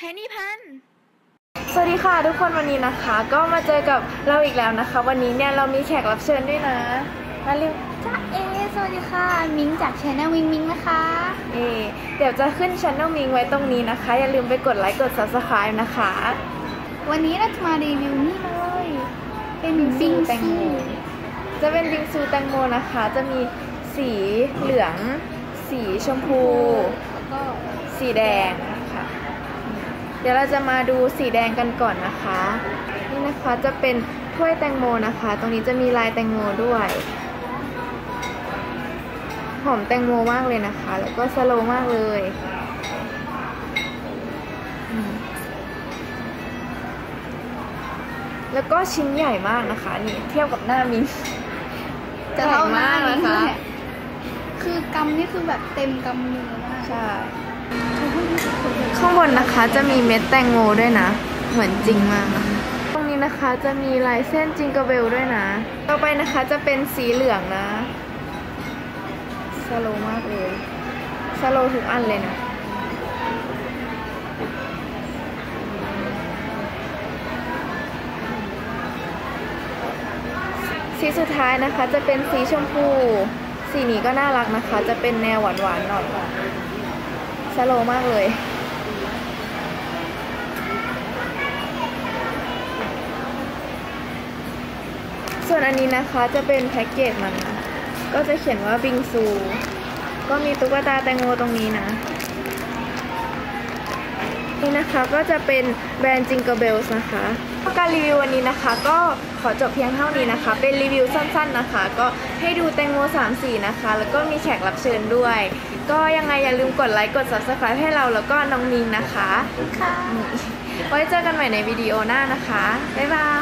แพนนี่พันสวัสดีค่ะทุกคนวันนี้นะคะ ก็มาเจอกับเราอีกแล้วนะคะ วันนี้เนี่ยเรามีแขกรับเชิญด้วยนะ มาเร็วจ้าเอสวัสดีค่ะ มิงจากชแนลวิงมิงนะคะเอเดี๋ยวจะขึ้นชันน l มิงไว้ตรงนี้นะคะ อย่าลืมไปกดไลค์กด subscribe นะคะ วันนี้เราจะมารีวิวนี่เลย เป็นบิงแตงซูโมจะเป็นบิงซูแตงโมนะคะ จะมีสีเหลือง สีชมพู แล้วก็สีแดงค่ะ เดี๋ยวเราจะมาดูสีแดงกันก่อนนะคะ นี่นะคะจะเป็นถ้วยแตงโมนะคะ ตรงนี้จะมีลายแตงโมด้วย หอมแตงโมมากเลยนะคะ แล้วก็สโลว์มากเลยอืมแล้วก็ชิ้นใหญ่มากนะคะนี่เทียบกับหน้ามินจะเท่าหน้าใหญ่มากนะคะเลยคือกำนี่คือแบบเต็มกำมือมากใช่ ข้างบนนะคะจะมีเม็ดแตงโมด้วยนะ เหมือนจริงมากนะคะตรงนี้นะคะจะมีลายเส้นจิงเกอร์เบลด้วยนะ ต่อไปนะคะจะเป็นสีเหลืองนะสโลมากเลยสโลทุกอันเลยนะสีสุดท้ายนะคะจะเป็นสีชมพู สีนี้ก็น่ารักนะคะ จะเป็นแนวหวานๆหน่อย สโลมากเลย ส่วนอันนี้นะคะจะเป็นแพ็กเกจมันนะก็จะเขียนว่าบิงซู ก็มีตุ๊กตาแตงโมตรงนี้นะ นี่นะคะก็จะเป็นแบรนด์จิงเกอร์เบลส์นะคะการรีวิววันนี้นะคะ ก็ขอจบเพียงเท่านี้นะคะ เป็นรีวิวสั้นๆนะคะ ก็ให้ดูแตงโม3สีนะคะ แล้วก็มีแขกรับเชิญด้วย ก็ยังไงอย่าลืมกดไลค์กด subscribe ให้เราแล้วก็น้องมิงนะคะ ค่ะ ไว้เจอกันใหม่ในวิดีโอหน้านะคะ บ๊ายบาย